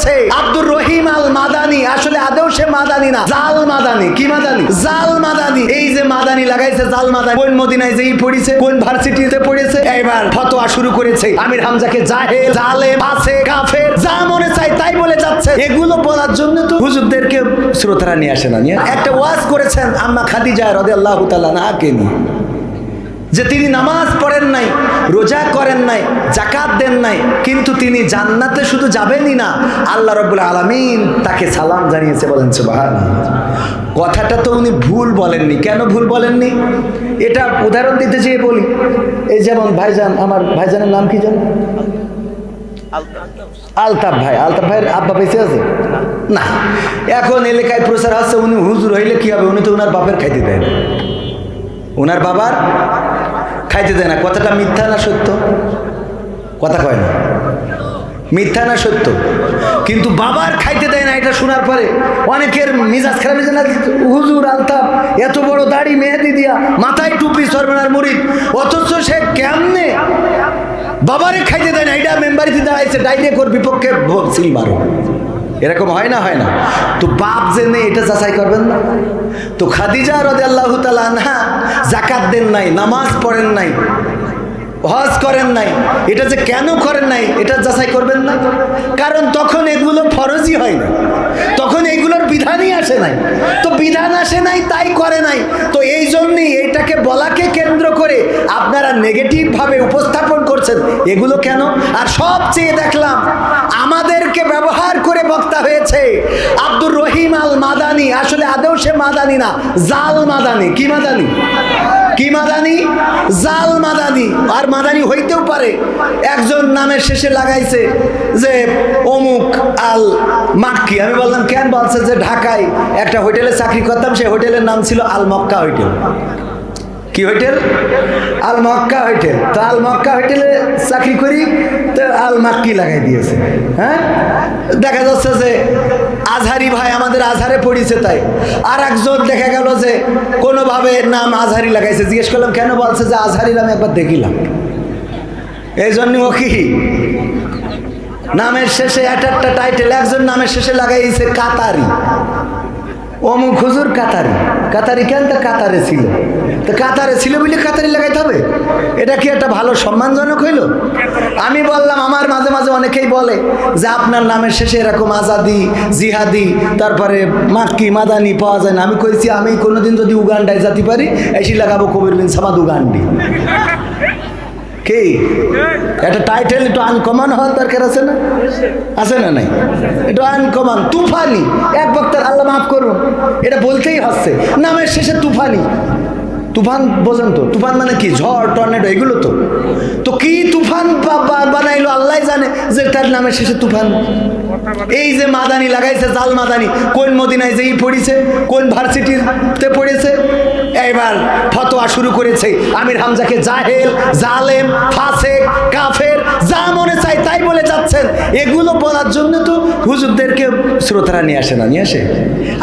করেছে আব্দুর রহিম আল মাদানি আসলে আদেও সে মাদানি না, জাল মাদানি। কি মাদানি? জাল মাদানি। এই যে মাদানি লাগাইছে, জাল মাদানি। কোন মদিনায় যেই পড়েছে, কোন ভার্সিটিতে পড়েছে এবার ফতোয়া শুরু করেছে। আমির হামজাকে জাহে জালেম ফাসে কাফের, যা মনে চাই তাই বলে যাচ্ছে। এগুলো বলার জন্য তো হুজুরদেরকে শ্রোতারা নিয়ে আসে না, নিয়ে। একটা ওয়াজ করেছেন আম্মা খাদিজা রাদিয়াল্লাহু তাআলা না কে নিয়ে। যে তিনি নামাজ পড়েন নাই, রোজা করেন নাই জাকাত দেন নাই, কিন্তু তিনি জান্নাতে শুধু যাবেনই না, আল্লাহ রব্বুল আলমিন তাকে সালাম জানিয়েছে, বলেন সুবাহান কথাটা তো উনি ভুল বলেননি। কেন ভুল বলেননি? এটা উদাহরণ দিতে চেয়ে বলি। এই যেমন ভাইজান, আমার ভাইজানের নাম কি জান আলতাফ ভাই। আলতাফ ভাইয়ের আব্বা বেঁচে আছে? না। এখন এলাকায় প্রচার হচ্ছে উনি হুজুর হইলে কি হবে? উনি তো ওনার বাপের খাইতে দেয় ওনার বাবার খাইতে দেয় না। কথাটা মিথ্যা না সত্য? কথা কয় না। মিথ্যা না সত্য? কিন্তু বাবার খাইতে দেয় না এটা শোনার পরে। অনেকের মিজাজ খারাপ হয়েছে না? হুজুর আলতাফ, এত বড় দাড়ি মেহেদি দিয়া, মাথায় টুপি, সরবনার মুড়ি। অথচ সে কেমনে বাবারে খাইতে দেয় না? এটা মেম্বারিতে দাঁড়াইছে ডাইরেক্ট ওর বিপক্ষে ভোট সিল মারো। এরকম হয় না হয় না। তো বাপ জেনে এটা যাচাই করবেন না। তো খাদিজা রদে আল্লাহ তালা না জাকাত দেন নাই, নামাজ পড়েন নাই। হজ করেন নাই। এটা যে কেন করেন নাই, এটা যাচাই করবেন না। কারণ তখন এগুলো ফরজই হয় না। তখন এইগুলোর বিধানই আসে নাই। তো বিধান আসে নাই, তাই করে নাই। তো এই জন্যই এইটাকে বলাকে কেন্দ্র করে আপনারা নেগেটিভভাবে উপস্থাপন করছেন। এগুলো কেন? আর সবচেয়ে দেখলাম, আমাদেরকে ব্যবহার করে বক্তা হয়েছে আব্দুর রহিম আল মাদানি আসলে আদেও সে মাদানি না, জাল মাদানি। কি মাদানি? কি মাদানি? জাল মাদানি। আর মাদানি হইতেও পারে। একজন নামের শেষে লাগাইছে যে, অমুক আল মাক্কি। আমি বললাম, কেন বলছে যে ঢাকায় একটা হোটেলে চাকরি করতাম, সেই হোটেলের নাম ছিল আল মক্কা হোটেল। কি হোটেল? আল মক্কা হোটেল। তো আল মক্কা হোটেলে চাকরি করি, তো আল মাক্কি লাগাই দিয়েছে। হ্যাঁ? দেখা যাচ্ছে যে আজহারি ভাই আমাদের আজহারে পড়িছে তাই। আর একজন দেখা গেল যে কোনোভাবে নাম আজহারি লাগাইছে। জিজ্ঞেস করলাম, কেন বলছে যে আজহারি নামে একবার দেখিলাম? এই জন্য ও কি? নামের শেষে একটা একটা টাইটেল একজন নামের শেষে লাগাইছে কাতারি। অমুক হুজুর কাতারি। কাতারি কেন তো কাতারে ছিল? তো কাতারে ছিল বলে কাতারে লাগাইতে হবে? এটা কি একটা ভালো সম্মানজনক হইল? আমি বললাম, আমার মাঝে মাঝে অনেকেই বলে যে আপনার নামের শেষে এরকম আজাদি, জিহাদি, তারপরে মাক্কি, মাদানি পাওয়া যায় না। আমি কইছি, আমি কোনোদিন যদি উগান্ডায় যেতে পারি এসি লাগাবো কবির বিন সামাদ উগান্ডি। কি? একটা টাইটেল একটু আনকমন হওয়ার দরকার আছে না? আছে না নাই? একটু আনকমন তুফানি। এক বক্তার আল্লাহ মাফ করুন। এটা বলতেই হচ্ছে। নামের শেষে তুফানি। তুফান বোঝেন তো? তুফান মানে কি? ঝড়, টর্নেডো, এগুলো তো। তো কি তুফান বানাইলো? আল্লাহ জানে যে তার নামের শেষে তুফান। এই যে মাদানি লাগাইছে, জাল মাদানি, কোন মদিনায় যেই পড়িছে, কোন ভার্সিটিতে পড়েছে। এবার ফতোয়া শুরু করেছে আমির হামজাকে জাহেল, জালেম, ফাসেক, কাফের, যা মনে চাই তাই বলে যাচ্ছেন। এগুলো বলার জন্য তো হুজুরদেরকে শ্রোতারা নিয়ে আসে না, নিয়ে আসে।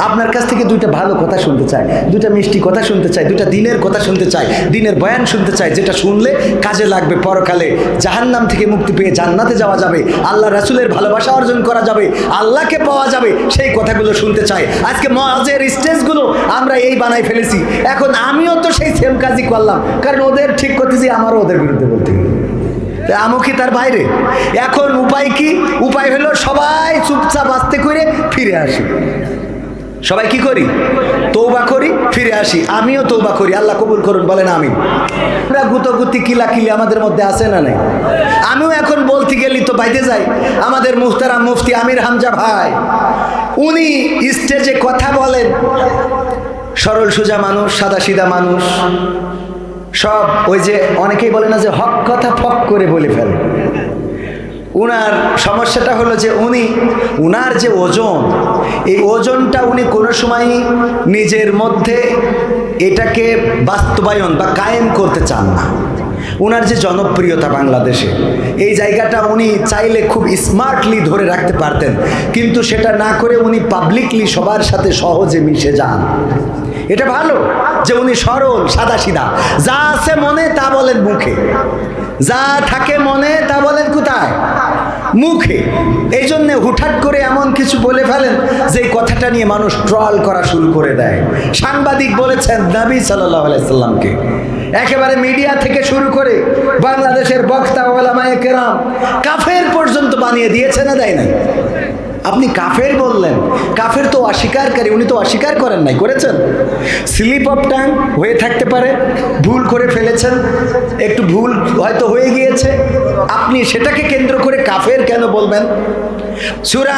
আপনার কাছ থেকে দুইটা ভালো কথা শুনতে চায়, দুইটা মিষ্টি কথা শুনতে চায়, দুইটা দিনের কথা শুনতে চায় দিনের বয়ান শুনতে চায় যেটা শুনলে কাজে লাগবে পরকালে। জাহান্নাম থেকে মুক্তি পেয়ে জান্নাতে যাওয়া যাবে, আল্লাহ রাসুলের ভালোবাসা অর্জন করা যাবে, আল্লাহকে পাওয়া যাবে, সেই কথাগুলো শুনতে চায় আজকে মহাজের স্টেজগুলো আমরা এই বানাই ফেলেছি। এখন আমিও তো সেই সেম কাজই করলাম, কারণ ওদের ঠিক করতেছি, আমারও ওদের বিরুদ্ধে বলতে গেলে তার বাইরে? এখন উপায় কি? উপায় হলো সবাই চুপচাপ আসতে করে ফিরে আসি। সবাই কি করি? তৌবা করি, ফিরে আসি। আমিও তৌবা করি, আল্লাহ কবুল করুন, বলেন আমি আমরা গুতগুতি, কিলাকিলি আমাদের মধ্যে আছে না নাই? আমিও এখন বলতে গেলি তো বাইতে যাই। আমাদের মুহতারাম মুফতি আমির হামজা ভাই, উনি স্টেজে কথা বলেন। সরল সোজা মানুষ, সাদা সিধা মানুষ। সব ওই যে অনেকেই বলে না যে হক কথা ফক করে বলে ফেলে। উনার সমস্যাটা হলো যে উনি, উনার যে ওজন, এই ওজনটা উনি কোনো সময় নিজের মধ্যে এটাকে বাস্তবায়ন বা কায়েম করতে চান না। উনার যে জনপ্রিয়তা বাংলাদেশে, এই জায়গাটা উনি চাইলে খুব স্মার্টলি ধরে রাখতে পারতেন, কিন্তু সেটা না করে উনি পাবলিকলি সবার সাথে সহজে মিশে যান। এটা ভালো যে উনি সরল সাদা সিধা যা আছে মনে তা বলেন মুখে। যা থাকে মনে তা বলেন কোথায়? মুখে। এই জন্যে হুঠাৎ করে এমন কিছু বলে ফেলেন যে কথাটা নিয়ে মানুষ ট্রল করা শুরু করে দেয়। সাংবাদিক বলেছেন নবী সাল্লাহ আলাইসাল্লামকে একেবারে মিডিয়া থেকে শুরু করে বাংলাদেশের বক্তা, ওলামায় কেরাম কাফের পর্যন্ত বানিয়ে দিয়েছে না দেয় নাই? আপনি কাফের বললেন। কাফের তো অস্বীকারকারী, উনি তো অস্বীকার করেন নাই, করেছেন? স্লিপ অফ টাং হয়ে থাকতে পারে, ভুল করে ফেলেছেন, একটু ভুল হয়তো হয়ে গিয়েছে। আপনি সেটাকে কেন্দ্র করে কাফের কেন বলবেন? সুরা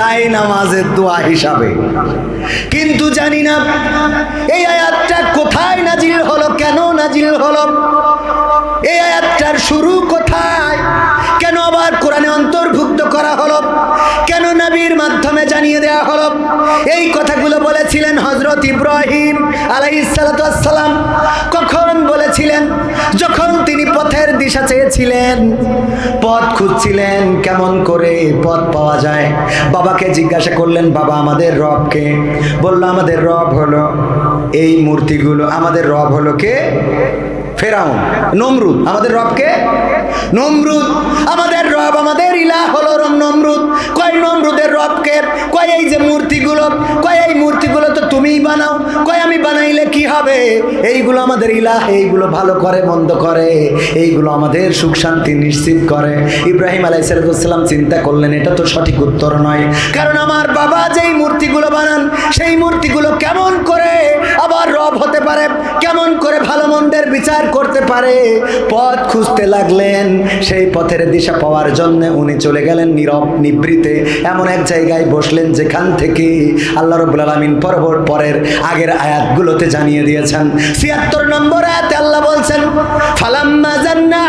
যাই নামাজের দোয়া হিসাবে। কিন্তু জানি না, এই আয়াতটা কোথায় নাজিল হলো, কেন নাজিল হলো? এই আয়াতটার শুরু কোথায়? কেন আবার কোরআনে অন্তর্ভুক্ত করা হলো? নবীর মাধ্যমে জানিয়ে দেওয়া হলো। এই কথাগুলো বলেছিলেন হজরত ইব্রাহিম আলাইসালাম কখন বলেছিলেন? যখন তিনি পথের দিশা চেয়েছিলেন। পথ খুঁজছিলেন কেমন করে পথ পাওয়া যায়। বাবাকে জিজ্ঞাসা করলেন, বাবা, আমাদের রবকে বলল, আমাদের রব হলো এই মূর্তিগুলো। আমাদের রব হলো কে? ফেরাউন, নমরুদ। আমাদের রবকে নমরুদ। আমাদের রব, আমাদের ইলা হলো নমরুদ। কয় নমরুদের রবকে কয় এই যে মূর্তিগুলো? কয় এই মূর্তিগুলো তো তুমিই বানাও। কয় আমি বানাইলে কি হবে? এইগুলো আমাদের ইলাহ, এইগুলো ভালো করে, মন্দ করে। এইগুলো আমাদের সুখ শান্তি নিশ্চিত করে। ইব্রাহিম আলাই সালাম চিন্তা করলেন, এটা তো সঠিক উত্তর নয়। কারণ আমার বাবা যেই মূর্তিগুলো বানান, সেই মূর্তিগুলো কেমন করে আবার রব হতে পারে, কেমন করে ভালো মন্দের বিচার করতে পারে? পথ খুঁজতে লাগলেন, সেই পথের দিশা পাওয়ার জন্য উনি চলে গেলেন নীরব নিবৃতে। এমন এক জায়গায় বসলেন যেখান থেকে আল্লাহ রবুল আলমিন পরবর পরের আগের আয়াতগুলোতে জানিয়ে দিয়েছেন। ছিয়াত্তর নম্বর আয়াতে আল্লাহ বলছেন, ফালাম্মা জান্না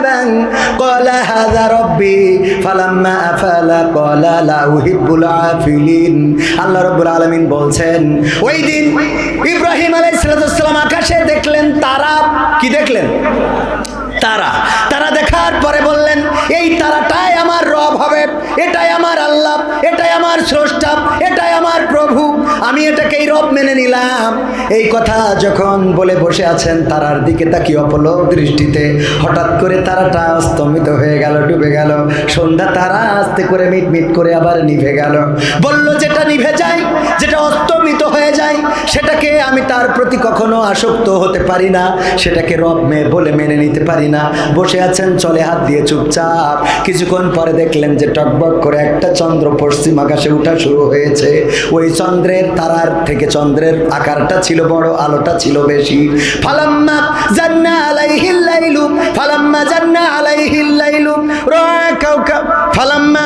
কাওকাবান ক্বালা হাযা রাব্বি, ফালাম্মা আফালা ক্বালা লা উহিব্বুল আফিলিন। আল্লাহ রাব্বুল আলামিন বলছেন, ওই দিন ইব্রাহিম আলাইহিস সালাম আকাশে দেখলেন তারা, কি দেখলেন? তারা। তারা দেখার পরে বললেন, এই তারাটাই আমার রব হবে, এটাই আমার আল্লাহ এটাই আমার স্রষ্টা, এটাই আমার প্রভু। আমি এটাকেই রব মেনে নিলাম। এই কথা যখন বলে বসে আছেন, তারার দিকে তাকিয়ে অপলক দৃষ্টিতে হঠাৎ করে তারাটা স্তম্ভিত হয়ে গেল, ডুবে গেল। সন্ধ্যা তারা আস্তে করে মিট মিট করে আবার নিভে গেল। বলল, যেটা নিভে যায়, যেটা অস্তমিত হয়ে যায়, সেটাকে আমি তার প্রতি কখনো আসক্ত হতে পারি না। সেটাকে রব মে বলে মেনে নিতে পারি না। বসে আছেন, চলে হাত দিয়ে চুপচাপ। কিছুক্ষণ পরে দেখলেন যে টকবক করে একটা চন্দ্র পশ্চিম আকাশে উঠা শুরু হয়েছে। ওই চন্দ্রের তারার থেকে চন্দ্রের আকারটা ছিল বড় আলোটা ছিল বেশি। ফালাম্মা জান্না আলাইহিল লাইলু ফালাম্মা জান্না আলাই লাইলু রাআ কা ফালাম্মা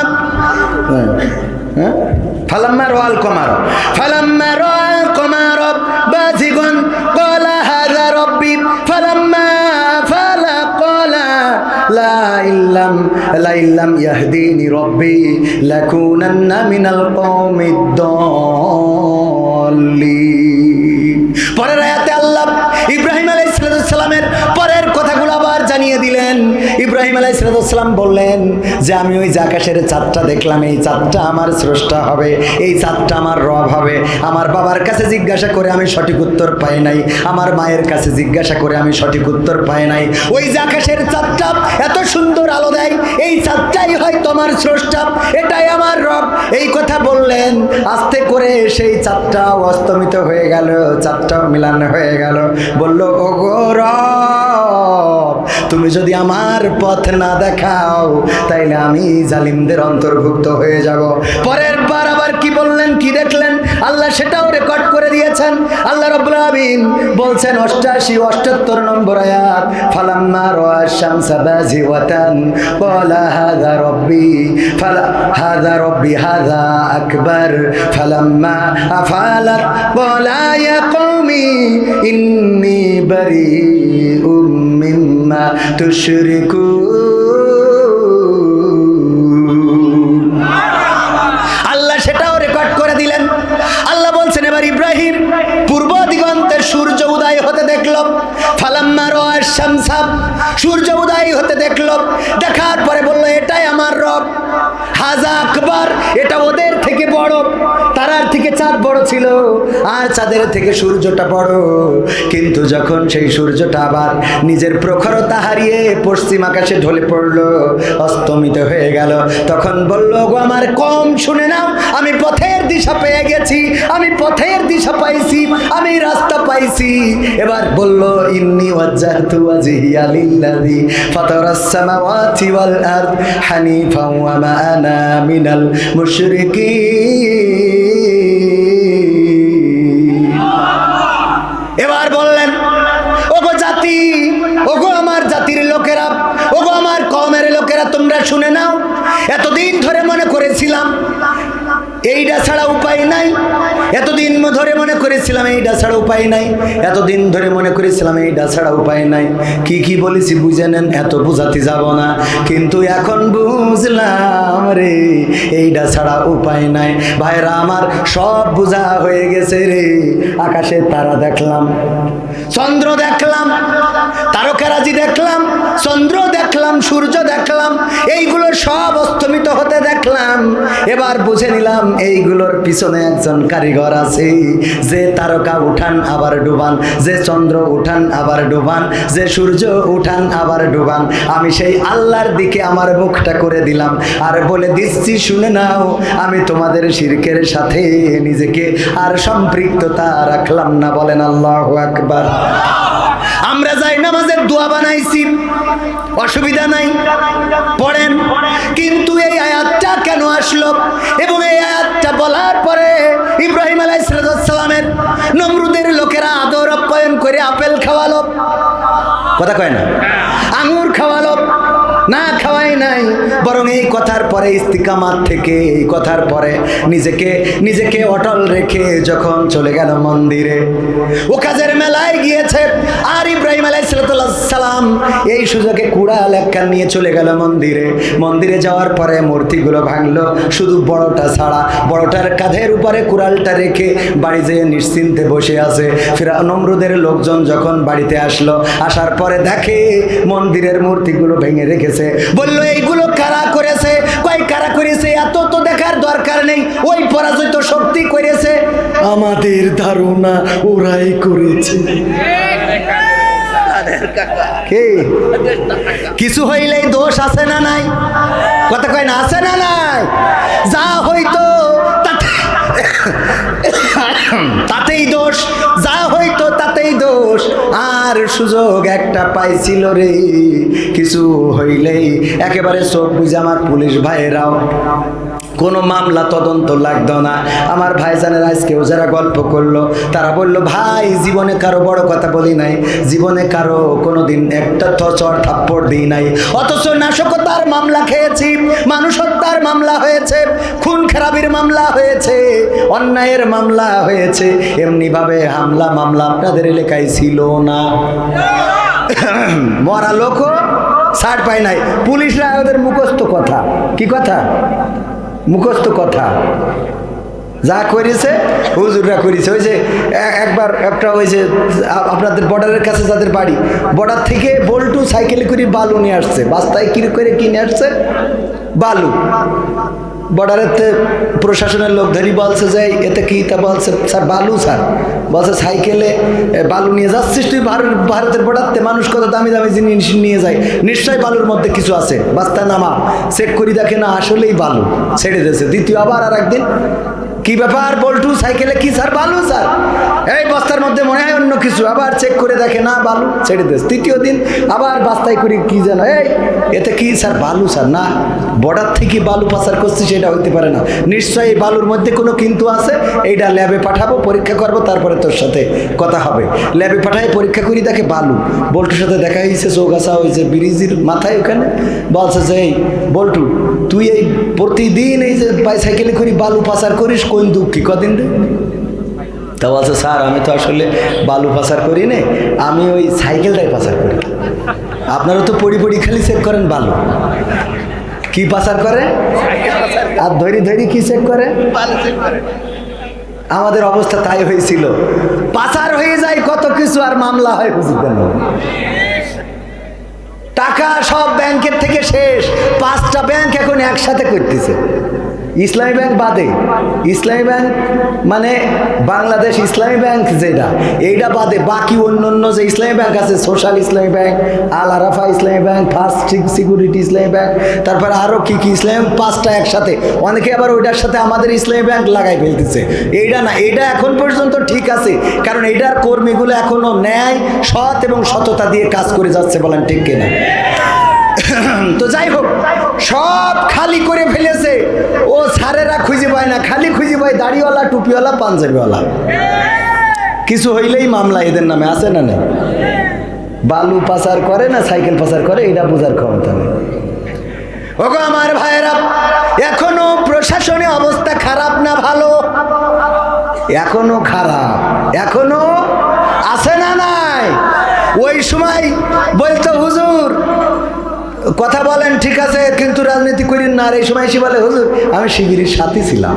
হ্যাঁ, হ্যাঁ ফালাম্মা কমার ফালাম্মা আলাম লাইলাম ইয়াহদিনি রব্বি লাকুনান্না মিনাল কওমিদ দলিন পরের আয়াতে আল্লাহ ইব্রাহিম আলাইহিস সালামের পরের জানিয়ে দিলেন। ইব্রাহিম আলাইহিস সালাম বললেন যে, আমি ওই যে আকাশের চাঁদটা দেখলাম, এই চাঁদটা আমার স্রষ্টা হবে, এই চাঁদটা আমার রব হবে। আমার বাবার কাছে জিজ্ঞাসা করে আমি সঠিক উত্তর পাই নাই, আমার মায়ের কাছে জিজ্ঞাসা করে আমি সঠিক উত্তর পাই নাই। ওই যে আকাশের চাঁদটা এত সুন্দর আলো দেয়, এই চাঁদটাই হয় তোমার স্রষ্টা, এটাই আমার রব। এই কথা বললেন, আস্তে করে সেই চাঁদটা অস্তমিত হয়ে গেল, চাঁদটাও মিলান হয়ে গেল। বলল ও গো রব তুমি যদি আমার পথ না দেখাও, তাইলে আমি জালিমদের অন্তর্ভুক্ত হয়ে যাব। পরের বার আবার কি বললেন, কি দেখলেন? আল্লাহ সেটাও রেকর্ড করে দিয়েছেন। আল্লাহ আমিন বলছেন, অষ্টাশি, অষ্টাত্তর নম্বর আয়াত, ফালাম্মা বাজিওয়াতান ক্বালা হাযা রব্বি, ফালা, হাযা রব্বি ফালাম্মা ক্বালা ইয়া কওমি, ইন্নী বিমা তুশরিকু আল্লাহ সেটাও রেকর্ড করে দিলেন। আল্লাহ বলছেন, এবার ইব্রাহিম পূর্ব দিগন্তের সূর্য উদয় হতে দেখল। ফালাম্মা শামসাব সূর্য উদয় হতে দেখল। দেখার পরে বলল, এটাই আমার রব। হাজা আকবর, এটা ওদের থেকে বড়। তারার থেকে চাঁদ বড় ছিল, আর চাঁদের থেকে সূর্যটা বড়। কিন্তু যখন সেই সূর্যটা আবার নিজের প্রখরতা হারিয়ে পশ্চিম আকাশে ঢলে পড়ল, অস্তমিত হয়ে গেল। তখন বলল, গো আমার কম শুনে নাও, আমি পথের দিশা পেয়ে গেছি, আমি পথের দিশা পাইছি, আমি রাস্তা পাইছি। এবার বলল, ইন্নি ওয়াজ্জাহতু ওয়াজহিয়া লিল্লাযী ফাতারাস সামাওয়াতি ওয়াল আরদ হানিফাও ওয়া মা আনা মিনাল মুশরিকিন। এবার বললেন, ওগো জাতি, ওগো আমার জাতির লোকেরা, ওগো আমার কমের লোকেরা, তোমরা শুনে নাও। এতদিন ধরে মনে করেছিলাম এইটা ছাড়া উপায় নাই এতদিন ধরে মনে করেছিলাম এইটা ছাড়া উপায় নাই, এতদিন ধরে মনে করেছিলাম এইটা ছাড়া উপায় নাই। কি কি বলেছি বুঝে নেন, এত বোঝাতে যাব না। কিন্তু এখন বুঝলাম রে এইটা ছাড়া উপায় নাই। ভাইরা, আমার সব বোঝা হয়ে গেছে রে। আকাশে তারা দেখলাম। চন্দ্র দেখলাম তারকারাজি দেখলাম, চন্দ্র দেখলাম, সূর্য দেখলাম, এইগুলো সব অস্তমিত হতে দেখলাম। এবার বুঝে নিলাম এইগুলোর পিছনে একজন কারিগর আছে। যে তারকা উঠান আবার ডুবান, যে চন্দ্র উঠান আবার ডুবান, যে সূর্য উঠান আবার ডুবান। আমি সেই আল্লাহর দিকে আমার মুখটা করে দিলাম। আর বলে দিচ্ছি, শুনে নাও, আমি তোমাদের শিরকের সাথে নিজেকে আর সম্পৃক্ততা রাখলাম না। বলেন আল্লাহ আকবার। আমরা যাই নামাজের দোয়া বানাইছি। অসুবিধা নাই। পড়েন। কিন্তু এই আয়াতটা কেন আসলো? এবং এই আয়াতটা বলার পরে ইব্রাহিম আলাইসালামের নমরুদের লোকেরা আদর আপ্যায়ন করে আপেল খাওয়ালো। কথা কয় না? আঙুর খাওয়ালো। না খাওয়াই নাই। বরং এই কথার পরে ইস্তিকামাত থেকে, এই কথার পরে নিজেকে নিজেকে অটল রেখে যখন চলে গেল মন্দিরে, ও কাজের মেলায় গিয়েছে। আর ইব্রাহিম আলাইসালাম এই সুযোগে কুড়া লেখা নিয়ে চলে গেল মন্দিরে। মন্দিরে যাওয়ার পরে মূর্তিগুলো ভাঙলো। শুধু বড়টা ছাড়া, বড়টার কাঁধের উপরে কুড়ালটা রেখে বাড়ি যেয়ে নিশ্চিন্তে বসে আছে। ফেরা নমরুদের লোকজন যখন বাড়িতে আসলো, আসার পরে দেখে মন্দিরের মূর্তিগুলো ভেঙে রেখেছে। বলল এইগুলো কারা করেছে? কয় কারা করেছে? এত তো দেখার দরকার নেই। ওই পরাজিত শক্তি করেছে। আমাদের ধারণা ওরাই করেছে। কিছু হইলেই দোষ আছে না নাই? কথা কয় না, আছে না নাই? যা হইতো তাতেই দোষ। দোষ আর সুযোগ একটা পাইছিল রে। কিছু হইলেই একেবারে চোখ বুঝে আমার পুলিশ ভাইয়েরাও। কোনো মামলা তদন্ত লাগতো না। আমার ভাইজানের আজকেও যারা গল্প করল। তারা বলল, ভাই, জীবনে কারও বড় কথা বলি নাই। জীবনে কারও কোনো দিন একটা চর, থাপ্পড় দিই নাই। অথচ নাশকতার মামলা খেয়েছি, মানুষ হত্যার মামলা হয়েছে, খুন খারাপির মামলা হয়েছে, অন্যায়ের মামলা হয়েছে। এমনিভাবে হামলা, মামলা আপনাদের এলাকায় ছিল না। মরা লোকও ছাড় পায় নাই। পুলিশরা ওদের মুখস্থ কথা। কি কথা? মুখস্থ কথা। যা করেছে, হুজুররা করেছে। ওই যে একবার একটা ওই যে আপনাদের বর্ডারের কাছে যাদের বাড়ি বর্ডার থেকে বল্টু সাইকেলে করে বালু নিয়ে আসছে। বাস্তায় কি করে কিনে আসছে? বালু। বর্ডারেতে প্রশাসনের লোক ধরি বলছে যে, এতে কি তা বলছে? স্যার, বালু, স্যার। বলছে, সাইকেলে বালু নিয়ে যাচ্ছিস তুই ভারত, ভারতের বর্ডারতে মানুষ কত দামি দামি জিনিস নিয়ে যায়? নিশ্চয়ই বালুর মধ্যে কিছু আছে। বাস্তা নামা চেক করি দেখে না, আসলেই বালু। ছেড়ে দিয়েছে। দ্বিতীয় আবার আর একদিন কি ব্যাপার, বল্টু? সাইকেলে কি স্যার? বালু স্যার? এই বস্তার মধ্যে মনে হয় অন্য কিছু। আবার চেক করে দেখে, না, বালু, ছেড়ে দিস। তৃতীয় দিন আবার বাস্তায় করে কি যেন, এই, এতে কি স্যার বালু স্যার? না, বর্ডার থেকে বালু পাচার করছি, সেটা হইতে পারে না। নিশ্চয়ই এই বালুর মধ্যে কোনো কিন্তু আছে। এইটা ল্যাবে পাঠাবো, পরীক্ষা করব, তারপরে তোর সাথে কথা হবে। ল্যাবে পাঠাই পরীক্ষা করি, দেখে বালু। বল্টুর সাথে দেখা হয়েছে চৌগাছা হয়েছে ব্রিজের মাথায় ওখানে। বলছে যে, এই, বল্টু তুই এই প্রতিদিন এই যে বাইসাইকেলে করি বালু পাচার করিস, কোন দুঃখী? কদিন রে? তা বলছে, স্যার, আমি তো আসলে বালু পাচার করি না আমি ওই সাইকেলটাই পাচার করি। আপনারা তো পড়ি পড়ি খালি চেক করেন বালু। কি পাচার করে? আর ধরি ধরি কি চেক করে? আমাদের অবস্থা তাই হয়েছিল। পাচার হয়ে যায় কত কিছু আর মামলা হয় বুঝতেন টাকা সব ব্যাংকের থেকে শেষ। পাঁচটা ব্যাংক এখন একসাথে করতেছে। ইসলামী ব্যাংক বাদে। ইসলামী ব্যাংক মানে বাংলাদেশ ইসলামী ব্যাংক যেটা। এইটা বাদে বাকি অন্য অন্য যে ইসলামী ব্যাংক আছে, সোশ্যাল ইসলামী bank, Al Arafah Islami bank, First Security Islami bank, তারপর আরও কী কী ইসলামী পাঁচটা একসাথে। অনেকে আবার ওইটার সাথে আমাদের ইসলামী ব্যাংক লাগাই ফেলতেছে। এইটা না, এইটা এখন পর্যন্ত ঠিক আছে, কারণ এইটার কর্মীগুলো এখনও ন্যায়, সৎ এবং সততা দিয়ে কাজ করে যাচ্ছে বলেন ঠিক কিনা। তো যাই হোক, সব খালি করে ফেলেছে। ও সারেরা খুঁজে পায় না, খালি খুঁজে পায় দাড়িওয়ালা, টুপিওয়ালা, পাঞ্জাবিওয়ালা। কিছু হইলেই মামলা এদের নামে আছে না নেই? বালু পাচার করে না সাইকেল পাচার করে, এটা বোঝার ক্ষমতা নেই। ওগো আমার ভাইয়েরা, এখনও প্রশাসনের অবস্থা খারাপ না ভালো? এখনও খারাপ। এখনও আছে না নাই? ওই সময় বলতো কথা বলেন, ঠিক আছে, কিন্তু রাজনীতি করেন না। আর এই সময় এসে বলে, হুজুর, আমি শিবিরের সাথে ছিলাম।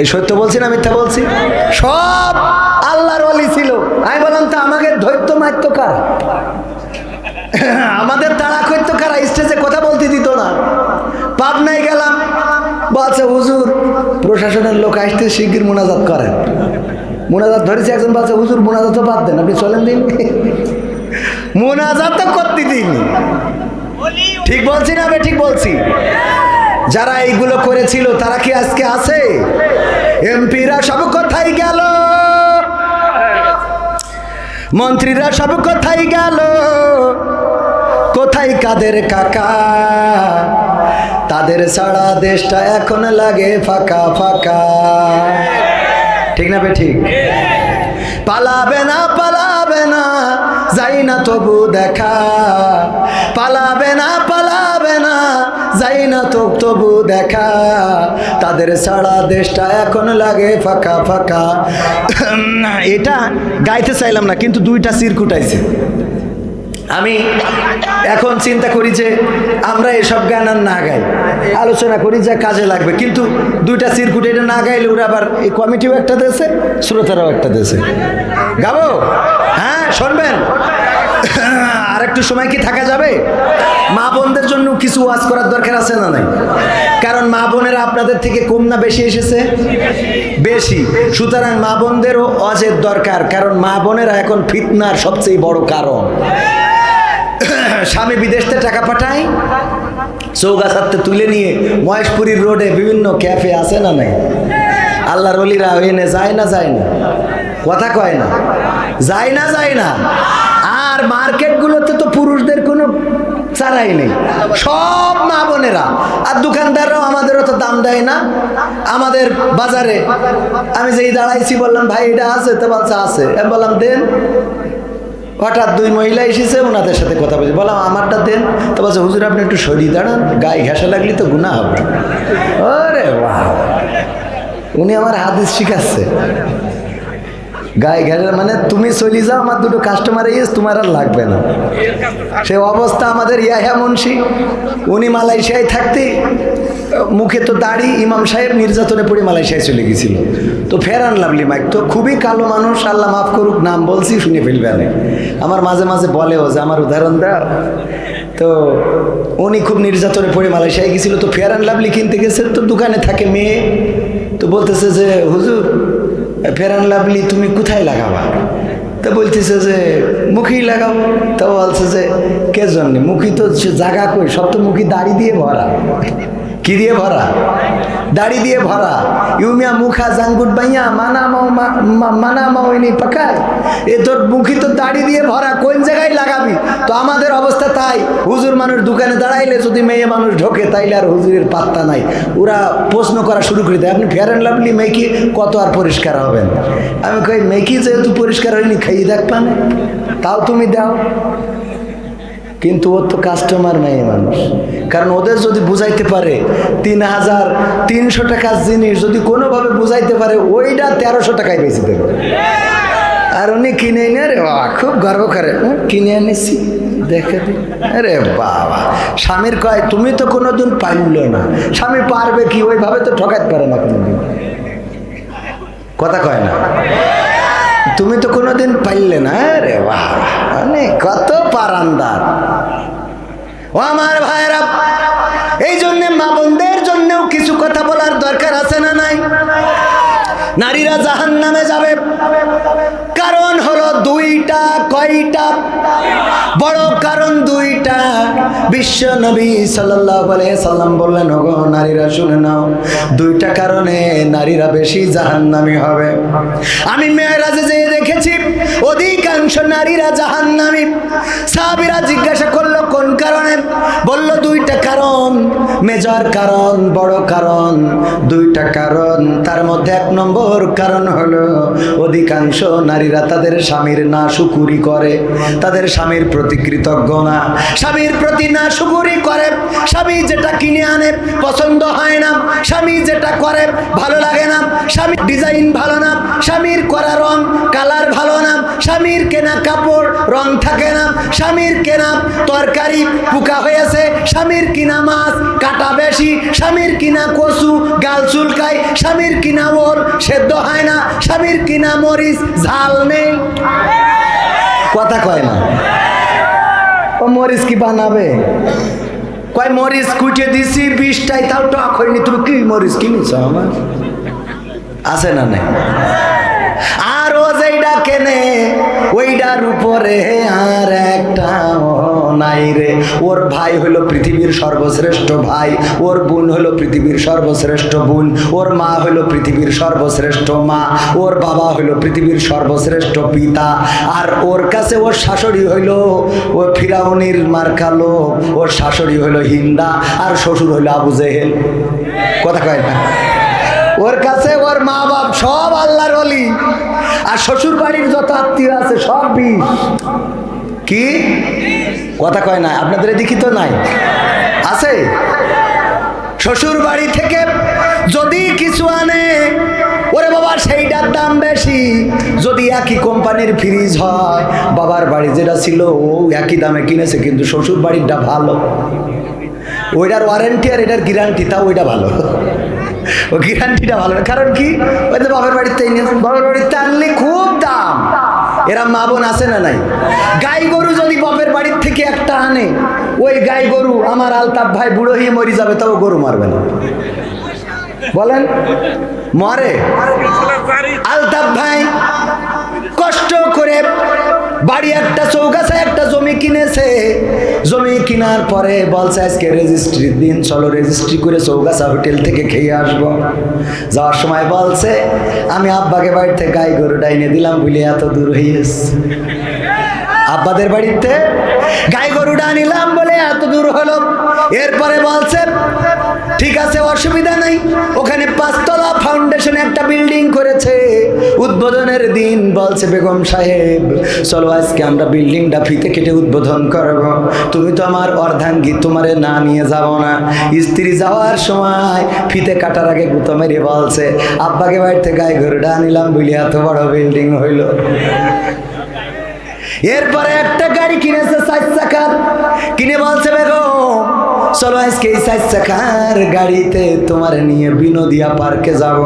এই সত্য বলছি না মিথ্যা বলছি? সব আল্লাহর অলি ছিল। আমি বললাম, তো আমাকে ধৈর্য মারত কার? আমাদের তাড়া করতো কারা? স্টেজে কথা বলতে দিত না। পাবনায় গেলাম, বলছে, হুজুর, প্রশাসনের লোক আসতে শিগগির মোনাজাত করেন। মোনাজাত ধরেছে, একজন বলছে, হুজুর মোনাজাত বাদ দেন, আপনি চলেন দিন। মোনাজাত তো করতে দিন ঠিক বলছি না ঠিক বলছি। যারা এইগুলো করেছিল, তারা কি আজকে আছে? এমপিরা সব কোথায় গেল। মন্ত্রীরা সব কোথায় গেল। কোথায় কাদের কাকা? তাদের ছাড়া দেশটা এখন লাগে ফাঁকা ফাঁকা। ঠিক না বে, ঠিক? পালাবে না যাই না তবু দেখা। পালাবে না পালাবে না, যাই না তো তবু দেখা। তাদের সারা দেশটা এখন লাগে ফাঁকা ফাঁকা। এটা গাইতে চাইলাম না, কিন্তু দুইটা সির আইছে আমি এখন চিন্তা করি যে আমরা এসব গান আর না গাই। আলোচনা করি যে কাজে লাগবে। কিন্তু দুইটা সিরকুট এটা না গাইলে ওরা আবার এই কমিটিও একটা দেশে শ্রোতারাও একটা দেশে গাবো? হ্যাঁ শুনবেন? আর একটু সময় কি থাকা যাবে? মা বোনদের জন্য কিছু ওয়াজ করার দরকার আছে না নাই? কারণ মা বোনেরা আপনাদের থেকে কম না বেশি এসেছে? বেশি। সুতরাং মা বোনদেরও অজের দরকার, কারণ মা বোনেরা এখন ফিতনার সবচেয়ে বড় কারণ। স্বামী বিদেশ থেকে টাকা পাঠায়? চৌগাছাতে তুলে নিয়ে মহেশপুরীর রোডে বিভিন্ন ক্যাফে আছে না নাই? আল্লাহর অলিরা এনে যায় না যায় না? কথা কয় না। যায় না যায় না। আর মার্কেটগুলোতে তো পুরুষদের কোনো চারাই নেই। সব মা বোনেরা। আর দোকানদাররাও আমাদেরও তো দাম দেয় না। আমাদের বাজারে, আমি যেই দাঁড়াইছি বললাম, ভাই, এটা আছে। তো বলছে, আছে। বললাম, দেন। হঠাৎ দুই মহিলা এসেছে, ওনাদের সাথে কথা বলছি। বললাম, আমারটা দেন। তো বলছে, হুজুর, আপনি একটু সরিয়ে দাঁড়ান, গায়ে ঘেঁষা লাগলে তো গুণা হবে। ওরে বাহ উনি আমার হাদিস শিখাচ্ছে। গায়ে ঘেরা মানে তুমি চলে যাও, আমার দুটো কাস্টমার এস তোমার আর লাগবে না। সে অবস্থা আমাদের ইয়াহা মুন্সি। উনি মালয়েশিয়ায় থাকতে মুখে তো দাড়ি, ইমাম সাহেব নির্যাতনে পড়ে মালয়েশিয়ায় চলে গেছিল। তো ফেরান লাভলি মাইক তো খুবই কালো মানুষ, আল্লাহ মাফ করুক, নাম বলছি, শুনে ফেলবে না আমার মাঝে মাঝে বলেও যে আমার উদাহরণ দাও তো উনি খুব নির্যাতনে পড়ে মালয়েশিয়ায় গেছিল তো ফেয়ার অ্যান্ড লাভলি কিনতে গেছে, তো দোকানে থাকে মেয়ে। তো বলতেছে যে, হুজুর ফেয়ার অ্যান্ড লাভলি তুমি কোথায় লাগাবা? তো বলতেছে যে, মুখেই লাগাও। তো বলছে যে, কে জন্যে? মুখি তো জাগা কই, সব তো মুখি দাড়ি দিয়ে ভরা। কি দিয়ে ভরা? দাড়ি দিয়ে ভরা। ইউমিয়া মুখা জাঙ্গুট বাইয়া মানা মাও মানা মাও ইনি পাকায়। এ তোর মুখি তো দাড়ি দিয়ে ভরা, কোন জায়গায় লাগাবি? তো আমাদের অবস্থা তাই। হুজুর মানুষ দোকানে দাঁড়াইলে যদি মেয়ে মানুষ ঢোকে, তাইলে আর হুজুরের পাত্তা নাই। ওরা প্রশ্ন করা শুরু করে দেয়, আপনি ফেয়ার লাভলি মেকি কত আর পরিষ্কার হবেন? আমি কই মেকি যেহেতু পরিষ্কার হয়নি, খাইয়ে দেখ পানে। তাও তুমি দাও। কিন্তু ওর তো কাস্টমার মেয়ে মানুষ। কারণ ওদের যদি বুঝাইতে পারে তিন হাজার তিনশো টাকার জিনিস যদি কোনোভাবে বুঝাইতে পারে ওইটা তেরোশো টাকায় বেশি দেবে। আর উনি কিনে এনে রে বাবা খুব গর্ব করে। "হুম, কিনে এনেছি দেখে দি। আরে বাবা স্বামীর কয় তুমি তো কোনোদিন পাইল না। স্বামী পারবে কি? ওইভাবে তো ঠকাতে পারে না কোনোদিন। কথা কয় না। তুমি তো কোনোদিন পাইলে না রে বাহ মানে কত পারান্দার ও আমার ভাইরা এই জন্যে মা বোনদের জন্যেও কিছু কথা বলার দরকার আছে না নাই? নারীরা জাহান নামে যাবে। কারণ হলো দুইটা, কয়টা? বড় কারণ দুইটা। বিশ্ব নবী সাল্লাম বললেন, ওগো, নারীরা শুনে নাও। দুইটা কারণে নারীরা বেশি জাহান্নামী হবে। আমি মেয়েরাজে যেয়ে দেখেছি, অধিকাংশ নারীরা জাহান্নামী। সাহাবিরা জিজ্ঞাসা করল, কোন কারণে? বলল, দুইটা কারণ, মেজর কারণ, বড় কারণ। দুইটা কারণ, তার মধ্যে এক নম্বর কারণ হলো, অধিকাংশ নারীরা তাদের স্বামীর না শুকুরি করে, তাদের স্বামীর প্রতি কৃতজ্ঞ না। স্বামীর প্রতি না শুকুরি করে, স্বামী যেটা কিনে আনে পছন্দ হয় না। স্বামী যেটা করে ভালো লাগে না। স্বামীর ডিজাইন ভালো না। স্বামীর করা রং, কালার ভালো না। স্বামীর কেনা কাপড় রং থাকে না। স্বামীর কেনা তরকারি পোকা হয়েছে। স্বামীর কিনা মাছ কাটা বেশি। স্বামীর কিনা কচু গাল চুলকায়। স্বামীর কিনা ওর সেদ্ধ হয় না। স্বামীর কিনা মরিচ ঝাল নেই। কথা কয় না। ও মরিচ কি বানাবে? কয়, মরিচ কুটে দিছি, বিশটাই তাও টক হয়নি। তুমি কি মরিচ কিনেছ আমার? আছে না নাই? আর ও যেইটা কেনে ওইটার উপরে আর একটা নাই রে। ওর ভাই হলো পৃথিবীর সর্বশ্রেষ্ঠ ভাই। ওর বোন হলো পৃথিবীর সর্বশ্রেষ্ঠ বোন। ওর মা হলো পৃথিবীর সর্বশ্রেষ্ঠ মা। ওর বাবা হলো পৃথিবীর সর্বশ্রেষ্ঠ পিতা। আর ওর কাছে ওর শাশুড়ি হইল ও ফিরাউনির মার্কালো ওর শাশুড়ি হইল হিন্দা, আর শ্বশুর হইল আবু জেহেল। কথা কয় না? ওর কাছে ওর মা বাপ সব আল্লাহর অলি আর শ্বশুর বাড়ির যত আত্মীয় আছে সব বিষ। কি? কথা কয় না আপনাদের এদিকে তো নাই। আছে? শ্বশুর বাড়ি থেকে যদি কিছু আনে, ওরে বাবা সেইটার দাম বেশি। যদি একই কোম্পানির ফ্রিজ হয়, বাবার বাড়ি যেটা ছিল, ও একই দামে কিনেছে, কিন্তু শ্বশুর বাড়িরটা ভালো। ওইটার ওয়ারেন্টি আর এটার গ্যারান্টি তাও ওইটা ভালো। ও গ্যারান্টিটা ভালো কারণ কি? ওই তো বাবার বাড়িতে বাবার বাড়িতে আনলে খুব দাম। এরা মা বোন আছে না নাই? গাই গরু যদি বাপের বাড়ির থেকে একটা আনে ওই গাই গরু আমার আলতাফ ভাই বুড়ো হয়ে মরি যাবে তবে গরু মারবে না। বলেন? মরে? আলতাফ ভাই কষ্ট করে বাড়ি একটা চৌগাছা, একটা জমি কিনেছে। জমি কেনার পরে বলছে, আজকে রেজিস্ট্রির দিন, চলো রেজিস্ট্রি করে চৌগাছা হোটেল থেকে খেয়ে আসব। যাওয়ার সময় বলছে, আমি আব্বাকে বাড়িতে গাই গরু ডাইনে দিলাম বলে এত দূর হয়ে আব্বাদের বাড়িতে গাই গরুটা নিলাম বলে এত দূর হলো। এরপরে বলছে, ঠিক আছে, অসুবিধা নাই, ওখানে পাঁচতলা ফাউন্ডেশন একটা বিল্ডিং করেছে। উদ্বোধনের দিন বলছে বেগম সাহেব, চলো আজকে আমরা বিল্ডিংটা ফিতে কেটে উদ্বোধন করব। তুমি তো আমার অর্ধাঙ্গী, তোমারে না নিয়ে যাব না। স্ত্রী যাওয়ার সময় ফিতে কাটার আগে গুতো মেরে বলছে, আব্বাকে বাড়িতে গায়ে গরুটা নিলাম বলে এত বড় বিল্ডিং হইল। এরপরে একটা গাড়ি কিনেছে চার চাকার। কিনে বলছে, বেগম চলো আজকে এই সাইজ চাকার গাড়িতে তোমার নিয়ে বিনোদিয়া পার্কে যাব।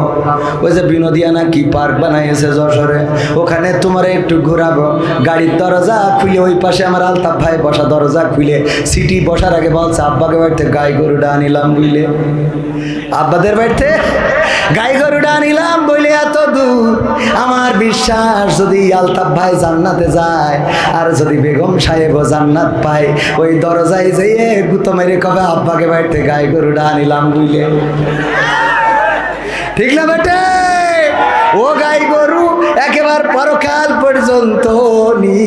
ওই যে বিনোদিয়া না কি পার্ক বানাইছে যশোরে। ওখানে তোমার একটু ঘোরাবো। গাড়ির দরজা খুলে ওই পাশে আমার আলতাফ ভাই বসা দরজা খুলে সিটি বসার আগে বলছে, আব্বাকে বাড়িতে গাই গরুটা আনিলাম বুঝলে আব্বাদের বাড়িতে গাই গরুটা আনিলাম বলে এত দূর। আমার বিশ্বাস, যদি আলতাফ ভাই জান্নাতে যায়, আর যদি বেগম সাহেবও জান্নাত পায়, ওই দরজায় যেয়ে গুতো মেরে কবে আব্বাকে বাড়িতে গাই গরুটা আনিলাম বুঝলে ঠিক না বেটে? ও গাই গরু একেবারে পরকাল পর্যন্ত নিয়ে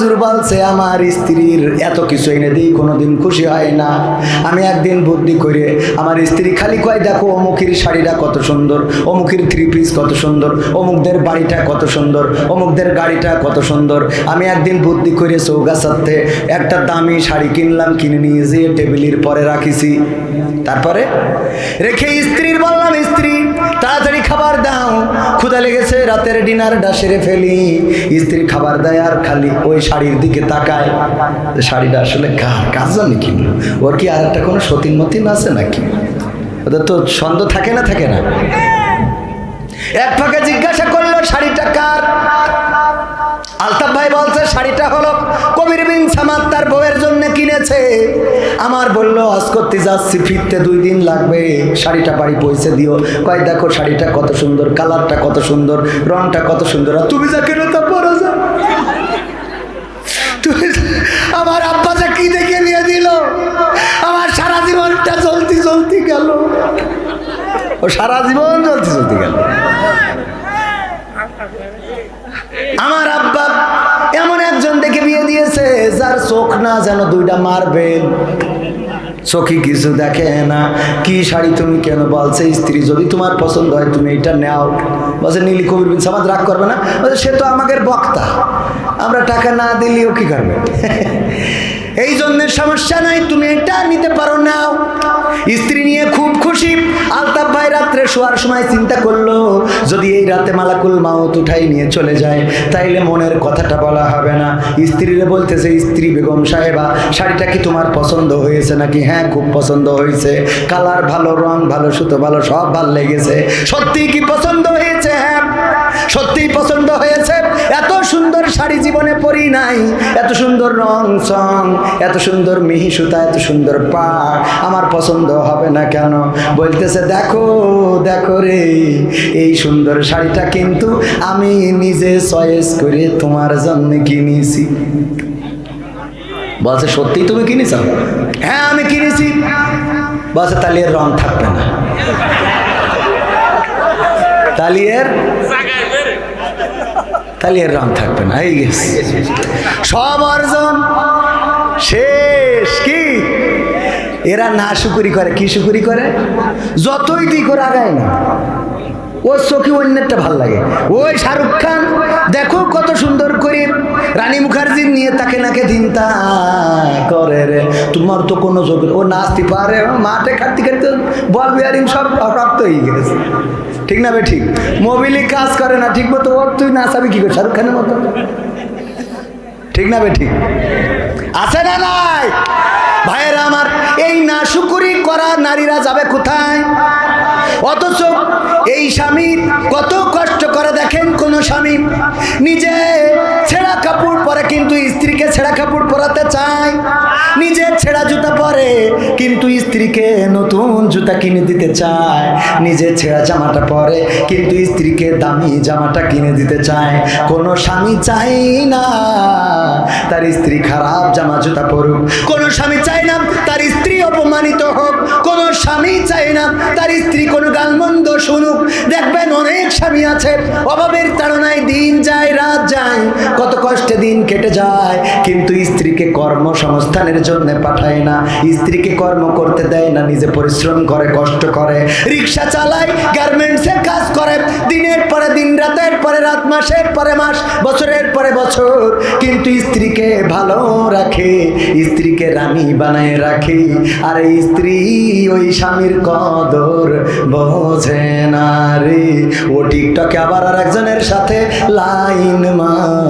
হুজুর বলছে, আমার স্ত্রীর এত কিছু এনে দিই, কোনোদিন খুশি হয় না। আমি একদিন বুদ্ধি করে আমার স্ত্রী খালি কয়, দেখো, অমুকের শাড়িটা কত সুন্দর, অমুকের থ্রি পিস কত সুন্দর, অমুকদের বাড়িটা কত সুন্দর, অমুকদের গাড়িটা কত সুন্দর। আমি একদিন বুদ্ধি করে চৌগাছাতে একটা দামি শাড়ি কিনলাম, কিনে নিয়ে যেয়ে টেবিলের পরে রাখিছি। তারপরে রেখে তাড়াতাড়ি খাবার দাও। ক্ষুদা লেগেছে, রাতের ডিনারটা সেরে ফেলি। স্ত্রী খাবার দেয় আর খালি ওই শাড়ির দিকে তাকায়। শাড়িটা আসলে কার কাজ জানি কিনলো ওর কি আর একটা কোনো সতীন মতিন আছে নাকি? ওদের তো ছন্দ থাকে না থাকে না। এক ফাঁকে জিজ্ঞাসা করল, শাড়িটা কার? আলতাফ ভাই বলছে, শাড়িটা হলো কবির বিন সামাদ, তার বউয়ের জন্য কিনেছে। আমার বলল হজ করতে যাচ্ছি, ফিরতে দুই দিন লাগবে। শাড়িটা বাড়ি পৌঁছে দিও। কয়, দেখো শাড়িটা কত সুন্দর, কালারটা কত সুন্দর, রংটা কত সুন্দর। আর তুমি যা কিনো তা পরো যা। তুমি আমার আব্বা যা কি দেখে নিয়ে দিল, আমার সারা জীবনটা চলতি চলতি গেল। ও সারা জীবন চলতি চলতি গেল। আমার আব্বা এমন একজন দেখে বিয়ে দিয়েছে, যার চোখ না যেন দুইটা মারবে। চোখে কিছু দেখে না। কি শাড়ি তুমি কেন বলছে? স্ত্রী, যদি তোমার পছন্দ হয়, তুমি এটা নাও। বলছে, নীলি কবির বিন সামাদ রাগ করবে না। বলছে, সে তো আমাদের বক্তা। আমরা টাকা না দিলেও কি করবে? এই জন্য সমস্যা নাই, তুমি এটা নিতে পারো নাও। স্ত্রী নিয়ে খুব শোয়ার সময় চিন্তা করল, যদি এই রাতে মালাকুল মাউত উঠাই নিয়ে চলে যায়, তাইলে মনের কথাটা বলা হবে না। স্ত্রীরে বলতেছে, স্ত্রী বেগম সাহেবা, শাড়িটা কি তোমার পছন্দ হয়েছে নাকি? হ্যাঁ খুব পছন্দ হয়েছে। কালার ভালো, রং ভালো, সুতো ভালো, সব ভালো লেগেছে। সত্যি কি পছন্দ হয়েছে হ্যাঁ? সত্যিই পছন্দ হয়েছে? এত সুন্দর শাড়ি জীবনে পরি নাই, এত সুন্দর রং সং এত সুন্দর মিহি সুতা, এত সুন্দর পা, আমার পছন্দ হবে না কেন? বলতেছে, দেখো দেখো রে, এই সুন্দর শাড়িটা কিন্তু আমি নিজে চয়েস করে তোমার জন্য কিনেছি। বলছে সত্যি তুমি কিনেছ? হ্যাঁ আমি কিনেছি। বলছে, তাহলে রং থাকবে না। তাহলে তাহলে এর রং থাকবে না এই গেছে সব অর্জন শেষ কি? এরা না শুকুরি করে, কি সুকুরি করে? যতই দিক করে আগায় না। ওর চোখে অন্যেরটা ভালো লাগে। ওই শাহরুখ খান, দেখো কত সুন্দর করে রানী মুখার্জি নিয়ে তাকে নাকে চিন্তা করে রে। তোমার তো কোনো চোখ ও নাচতে পারে মাঠে খাটতে খাটতে বল বিয়ারিং সব প্রাপ্ত হয়ে গেছে। ঠিক না বে, ঠিক? মোবিলে কাজ করে না, ঠিক মতো ওর তুই নাচাবি কি করে শাহরুখ খানের মতো? ঠিক না বে, ঠিক? আছে না নাই? ভাইয়েরা আমার, এই না শুকুরি করা নারীরা যাবে কোথায়? অথচ এই স্বামী কত কষ্ট করে দেখেন কোন স্বামী। নিজে ছেঁড়া কাপড় পরে কিন্তু স্ত্রীকে ছেঁড়া কাপড় পরাতে চায়। নিজে ছেঁড়া জুতা পরে কিন্তু স্ত্রীকে নতুন জুতা কিনে দিতে চায়। নিজে ছেঁড়া জামাটা পরে কিন্তু স্ত্রীকে দামি জামাটা কিনে দিতে চায়। কোনো স্বামী চাই না, তার স্ত্রী খারাপ জামা জুতা পরুক। কোনো স্বামী চায় না, তার স্ত্রী অপমানিত হোক। কোনো স্বামী চায় না, তার স্ত্রী কোনো গালমন্দ শুনুক দেখবেন অনেক স্বামী আছে, অভাবের তাড়নায় দিন যায়, রাত যায়। কত কষ্টে দিন কেটে যায়, কিন্তু স্ত্রীকে কর্মসংস্থানের জন্য পাঠায় না। স্ত্রীকে কর্ম করতে দেয় না, নিজে পরিশ্রম করে, কষ্ট করে। রিক্সা চালায়, গার্মেন্টসে কাজ করে। দিনের পরে দিন, রাতের পরে রাত, মাসের পরে মাস, বছরের পরে বছর। কিন্তু স্ত্রীকে ভালো রাখে, স্ত্রীকে রানী বানায় রাখে। আর স্ত্রী, ওই স্বামীর কদর বোঝে না রে। ও টিকটকে আবার আর একজনের সাথে লাইন মারে।